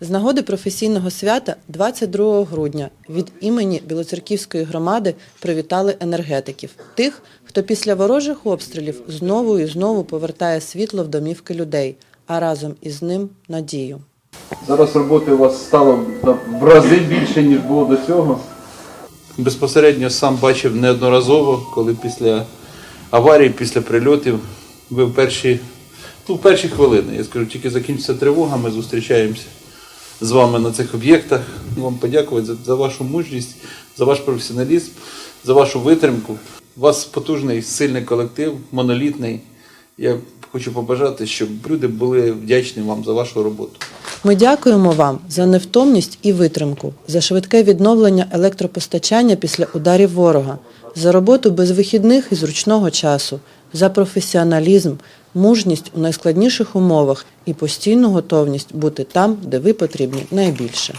З нагоди професійного свята 22 грудня від імені Білоцерківської громади привітали енергетиків, тих, хто після ворожих обстрілів знову і знову повертає світло в домівки людей, а разом із ним надію. Зараз роботи у вас стало в рази більше, ніж було до цього. Безпосередньо сам бачив неодноразово, коли після аварії, після прильотів, ви в перші, ну, в перші хвилини, я скажу, тільки закінчиться тривога, ми зустрічаємося з вами на цих об'єктах. Вам подякувати за, за вашу мужність, за ваш професіоналізм, за вашу витримку. У вас потужний, сильний колектив, монолітний. Я хочу побажати, щоб люди були вдячні вам за вашу роботу. Ми дякуємо вам за невтомність і витримку, за швидке відновлення електропостачання після ударів ворога, за роботу без вихідних і зручного часу, за професіоналізм, мужність у найскладніших умовах і постійну готовність бути там, де ви потрібні найбільше.